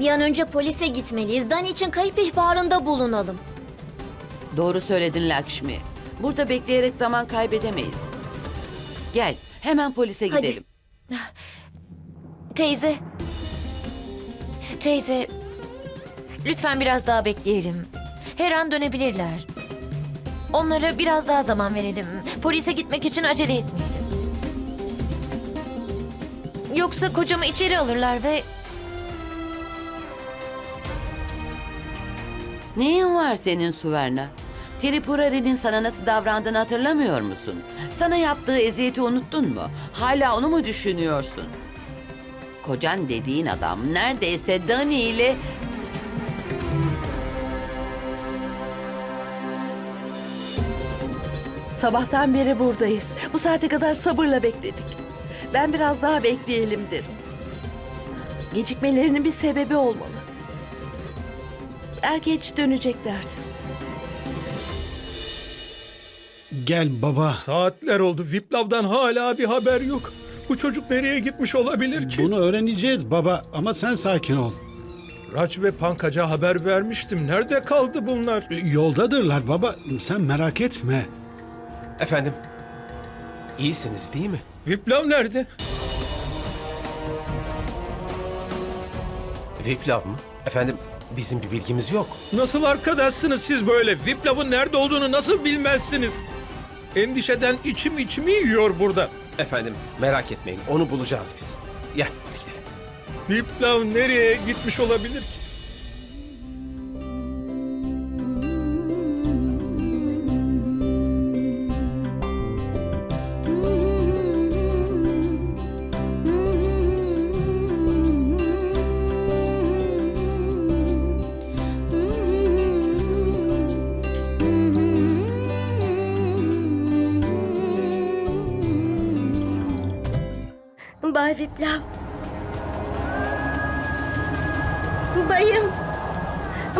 Bir an önce polise gitmeliyiz. Dani için kayıp ihbarında bulunalım. Doğru söyledin Lakşmi. Burada bekleyerek zaman kaybedemeyiz. Gel, hemen polise Hadi. gidelim. Teyze. Teyze. Lütfen biraz daha bekleyelim. Her an dönebilirler. Onlara biraz daha zaman verelim. Polise gitmek için acele etmeyelim. Yoksa kocamı içeri alırlar ve Neyin var senin Suverna? Tripurari'nin sana nasıl davrandığını hatırlamıyor musun? Sana yaptığı eziyeti unuttun mu? Hala onu mu düşünüyorsun? Kocan dediğin adam neredeyse Dani ile... Sabahtan beri buradayız. Bu saate kadar sabırla bekledik. Ben biraz daha bekleyelim derim. Gecikmelerinin bir sebebi olmalı. Er geç döneceklerdi. Gel baba. Saatler oldu. Viplav'dan hala bir haber yok. Bu çocuk nereye gitmiş olabilir ki? Bunu öğreneceğiz baba ama sen sakin ol. Raç ve Pankaj'a haber vermiştim. Nerede kaldı bunlar? E, Yoldadırlar baba. Sen merak etme. Efendim, iyisiniz değil mi? Viplav nerede? Viplav mı? Efendim, bizim bir bilgimiz yok. Nasıl arkadaşsınız siz böyle? Viplav'ın nerede olduğunu nasıl bilmezsiniz? Endişeden içim içimi yiyor burada. Efendim, merak etmeyin, onu bulacağız biz. Gel, hadi gidelim. Viplav nereye gitmiş olabilir ki? Bayım.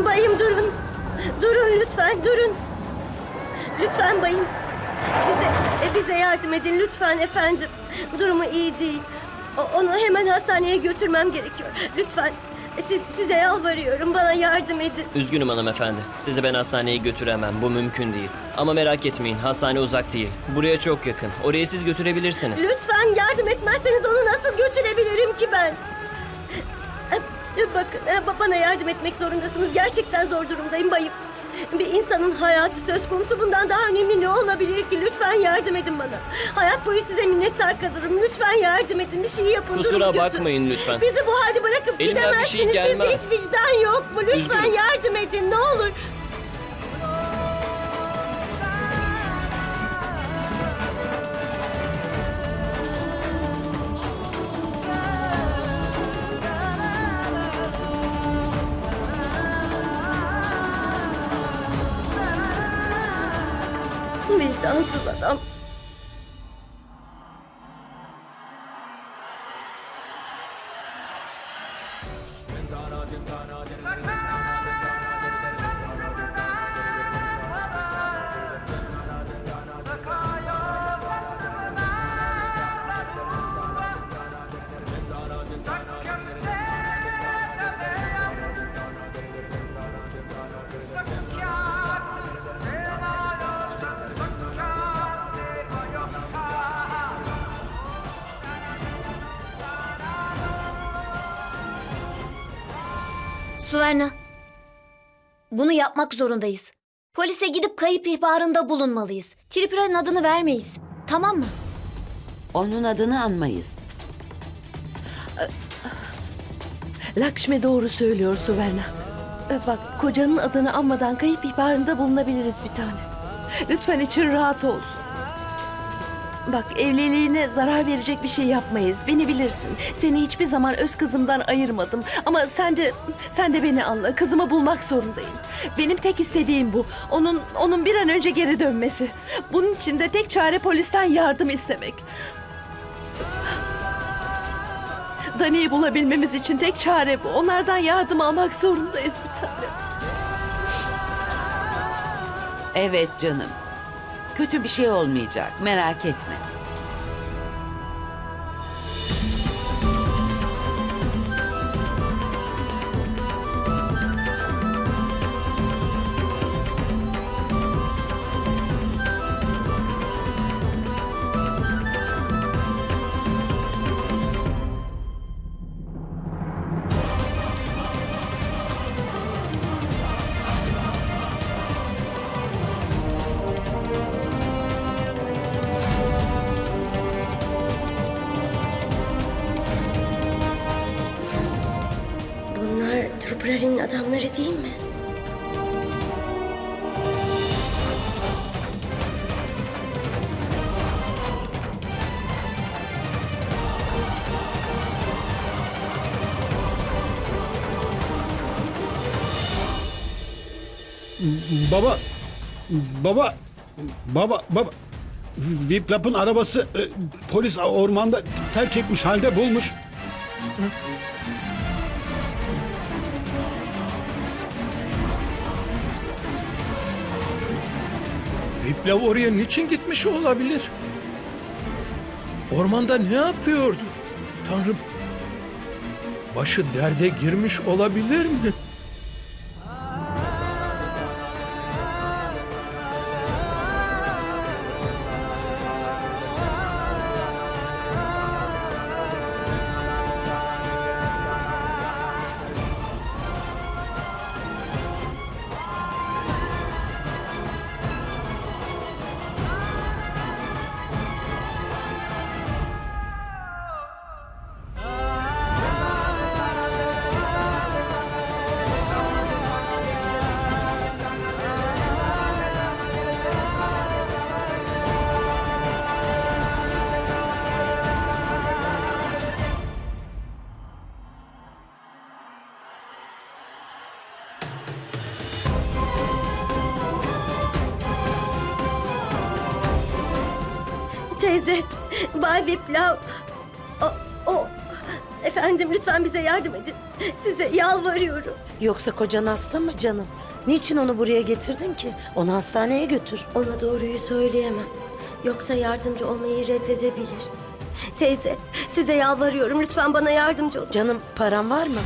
Bayım durun. Durun lütfen durun. Lütfen bayım. Bize e, bize yardım edin lütfen efendim. Durumu iyi değil. Onu hemen hastaneye götürmem gerekiyor. Lütfen. E, Siz, size yalvarıyorum. Bana yardım edin. Üzgünüm hanımefendi. Sizi ben hastaneye götüremem. Bu mümkün değil. Ama merak etmeyin. Hastane uzak değil. Buraya çok yakın. Oraya siz götürebilirsiniz. Lütfen yardım etmezseniz onu nasıl götürebilirim ki ben? E, Bakın e, ba- bana yardım etmek zorundasınız. Gerçekten zor durumdayım bayım. Bir insanın hayatı söz konusu bundan daha önemli ne olabilir ki? Lütfen yardım edin bana. Hayat boyu size minnettar kalırım. Lütfen yardım edin. Bir şey yapın. Kusura durumu kötü. bakmayın lütfen. Bizi bu halde bırakıp Elimden bir şey gidemezsiniz. gelmez. Sizde hiç vicdan yok mu? Lütfen Üzgünüm. yardım edin ne olur. gonna Suverna. Bunu yapmak zorundayız. Polise gidip kayıp ihbarında bulunmalıyız. Tripura'nın adını vermeyiz. Tamam mı? Onun adını anmayız. Lakşmi doğru söylüyor Suverna. Ee, Bak kocanın adını anmadan kayıp ihbarında bulunabiliriz bir tane. Lütfen için rahat olsun. Bak evliliğine zarar verecek bir şey yapmayız. Beni bilirsin. Seni hiçbir zaman öz kızımdan ayırmadım. Ama sen de sen de beni anla. Kızımı bulmak zorundayım. Benim tek istediğim bu. Onun onun bir an önce geri dönmesi. Bunun için de tek çare polisten yardım istemek. Dani'yi bulabilmemiz için tek çare bu. Onlardan yardım almak zorundayız bir tane. Evet canım. Kötü bir şey olmayacak. Merak etme. Adamları değil mi? Baba, baba, baba, baba. Viplap'ın arabası e, polis ormanda terk etmiş halde bulmuş. Viplav oraya niçin gitmiş olabilir? Ormanda ne yapıyordu? Tanrım. Başı derde girmiş olabilir mi? Teyze, Bay Viplav. O, o. Efendim lütfen bize yardım edin. Size yalvarıyorum. Yoksa kocan hasta mı canım? Niçin onu buraya getirdin ki? Onu hastaneye götür. Ona doğruyu söyleyemem. Yoksa yardımcı olmayı reddedebilir. Teyze, size yalvarıyorum. Lütfen bana yardımcı olun. Canım paran var mı?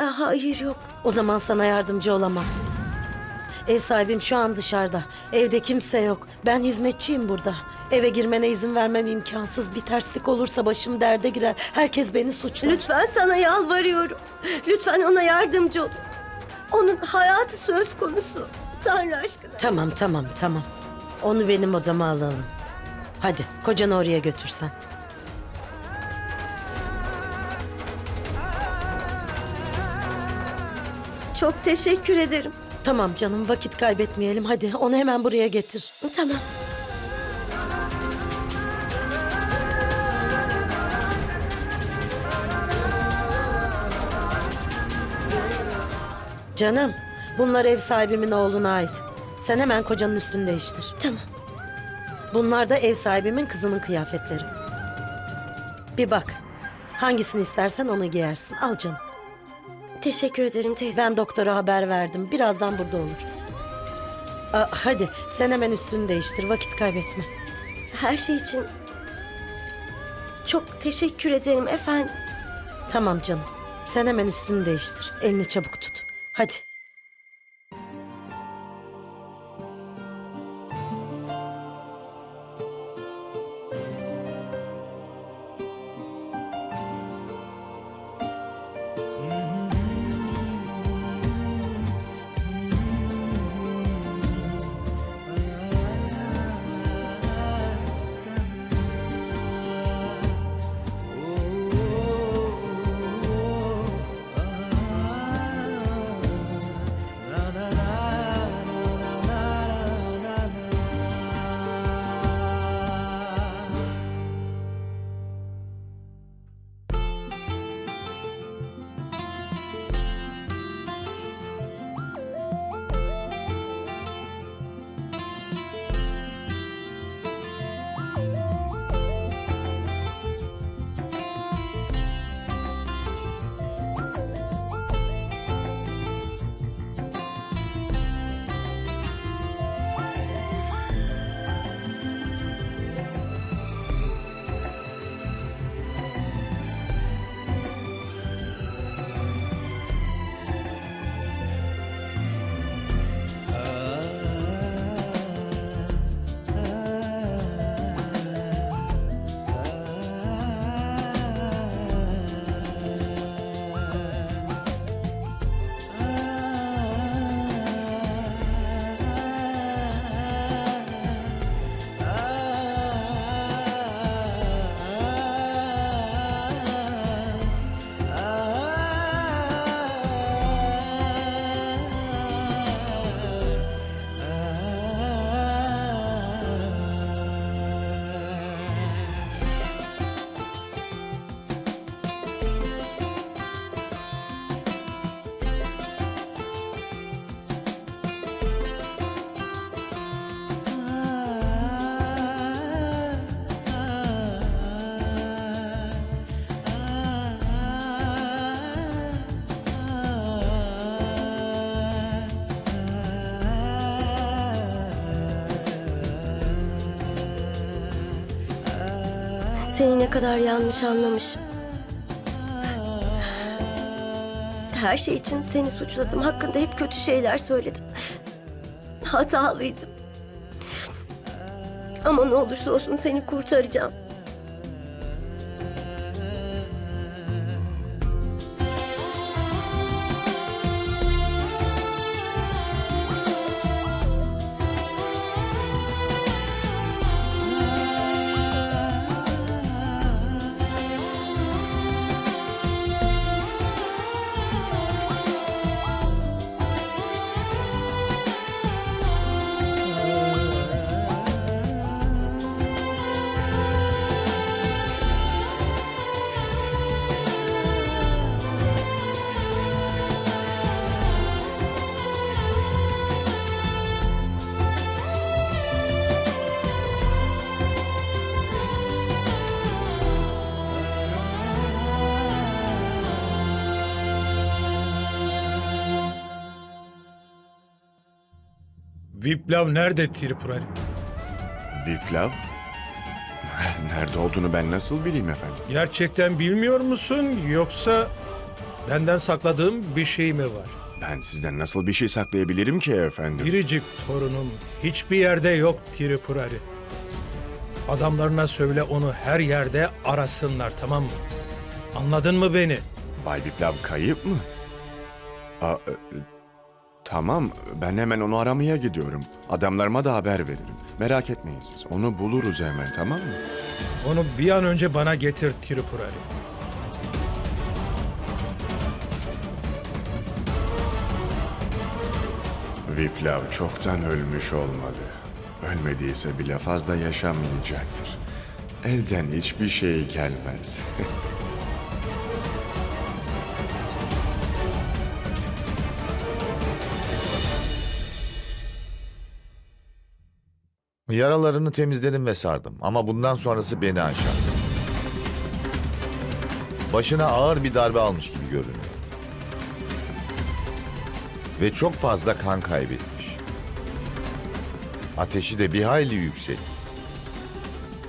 Ah, Hayır yok. O zaman sana yardımcı olamam. Ev sahibim şu an dışarıda. Evde kimse yok. Ben hizmetçiyim burada. Eve girmene izin vermem imkansız. Bir terslik olursa başım derde girer. Herkes beni suçlar. Lütfen sana yalvarıyorum. Lütfen ona yardımcı olun. Onun hayatı söz konusu. Tanrı aşkına. Tamam tamam tamam. Onu benim odama alalım. Hadi kocanı oraya götürsen. Çok teşekkür ederim. Tamam canım vakit kaybetmeyelim. Hadi onu hemen buraya getir. Tamam. Canım bunlar ev sahibimin oğluna ait. Sen hemen kocanın üstünü değiştir. Tamam. Bunlar da ev sahibimin kızının kıyafetleri. Bir bak. Hangisini istersen onu giyersin. Al canım. Teşekkür ederim teyze. Ben doktora haber verdim. Birazdan burada olur. Aa, hadi sen hemen üstünü değiştir. Vakit kaybetme. Her şey için çok teşekkür ederim efendim. Tamam canım. Sen hemen üstünü değiştir. Elini çabuk tut. Hadi. Seni ne kadar yanlış anlamışım. Her şey için seni suçladım. Hakkında hep kötü şeyler söyledim. Hatalıydım. Ama ne olursa olsun seni kurtaracağım. Viplav nerede Tripurari? Viplav? Nerede olduğunu ben nasıl bileyim efendim? Gerçekten bilmiyor musun yoksa benden sakladığım bir şey mi var? Ben sizden nasıl bir şey saklayabilirim ki efendim? Biricik torunum hiçbir yerde yok Tripurari. Adamlarına söyle onu her yerde arasınlar tamam mı? Anladın mı beni? Bay Viplav kayıp mı? Aa, e, tamam, ben hemen onu aramaya gidiyorum. Adamlarıma da haber veririm. Merak etmeyin siz, onu buluruz hemen tamam mı? Onu bir an önce bana getir Tripurari. Viplav çoktan ölmüş olmalı. Ölmediyse bile fazla yaşamayacaktır. Elden hiçbir şey gelmez. Yaralarını temizledim ve sardım ama bundan sonrası beni aşar. Başına ağır bir darbe almış gibi görünüyor. Ve çok fazla kan kaybetmiş. Ateşi de bir hayli yüksek.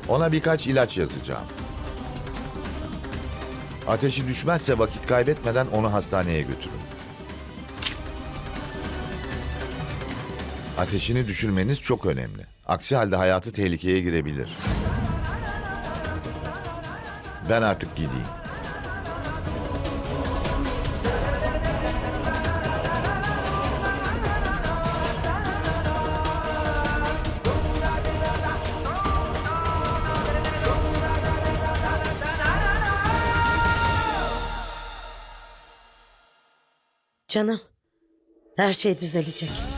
Ona birkaç ilaç yazacağım. Ateşi düşmezse vakit kaybetmeden onu hastaneye götürün. Ateşini düşürmeniz çok önemli. Aksi halde hayatı tehlikeye girebilir. Ben artık gideyim. Canım, her şey düzelecek.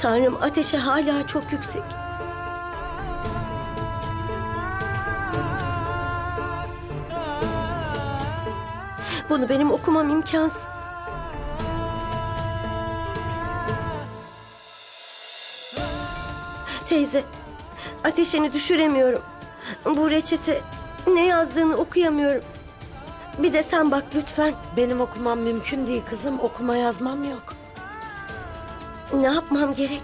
Tanrım ateşi hala çok yüksek. Bunu benim okumam imkansız. Teyze, ateşini düşüremiyorum. Bu reçete ne yazdığını okuyamıyorum. Bir de sen bak lütfen. Benim okumam mümkün değil kızım. Okuma yazmam yok. Ne yapmam gerek?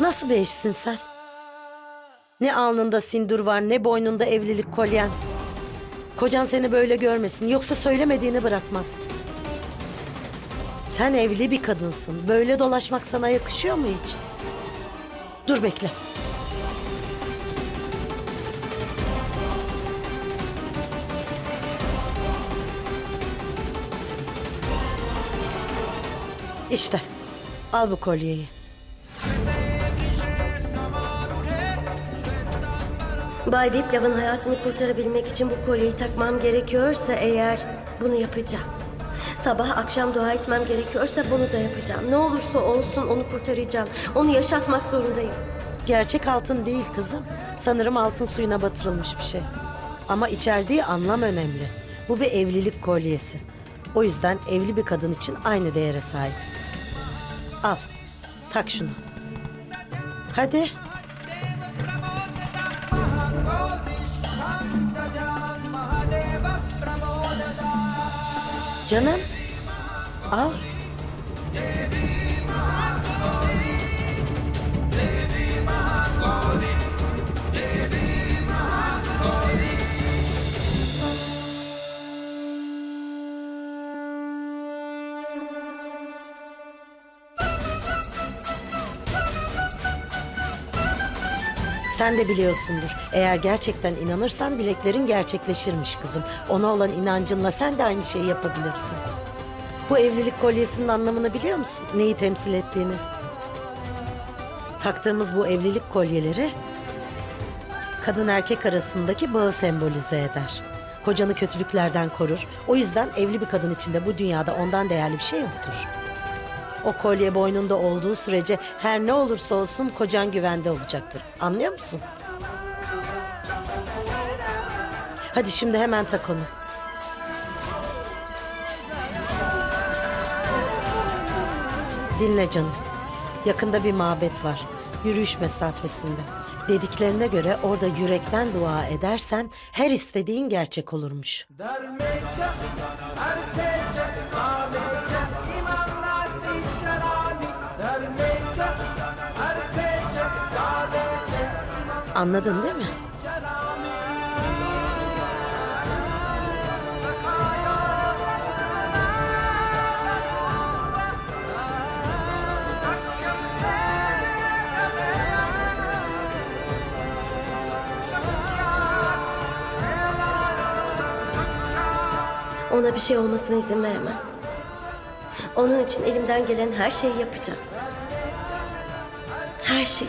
Nasıl bir eşsin sen? Ne alnında sindur var ne boynunda evlilik kolyen. Kocan seni böyle görmesin yoksa söylemediğini bırakmaz. Sen evli bir kadınsın. Böyle dolaşmak sana yakışıyor mu hiç? Dur bekle. İşte al bu kolyeyi. Bay Viplav'ın hayatını kurtarabilmek için bu kolyeyi takmam gerekiyorsa eğer bunu yapacağım. Sabah akşam dua etmem gerekiyorsa bunu da yapacağım. Ne olursa olsun onu kurtaracağım. Onu yaşatmak zorundayım. Gerçek altın değil kızım. Sanırım altın suyuna batırılmış bir şey. Ama içerdiği anlam önemli. Bu bir evlilik kolyesi. O yüzden evli bir kadın için aynı değere sahip. Al, tak şunu. Hadi. Canım, al. Sen de biliyorsundur. Eğer gerçekten inanırsan dileklerin gerçekleşirmiş kızım. Ona olan inancınla sen de aynı şeyi yapabilirsin. Bu evlilik kolyesinin anlamını biliyor musun? Neyi temsil ettiğini? Taktığımız bu evlilik kolyeleri kadın erkek arasındaki bağı sembolize eder. Kocanı kötülüklerden korur. O yüzden evli bir kadın için de bu dünyada ondan değerli bir şey yoktur. O kolye boynunda olduğu sürece her ne olursa olsun kocan güvende olacaktır. Anlıyor musun? Hadi şimdi hemen tak onu. Dinle canım. Yakında bir mabet var. Yürüyüş mesafesinde. Dediklerine göre orada yürekten dua edersen her istediğin gerçek olurmuş. Anladın değil mi? Ona bir şey olmasına izin veremem. Onun için elimden gelen her şeyi yapacağım. Her şey.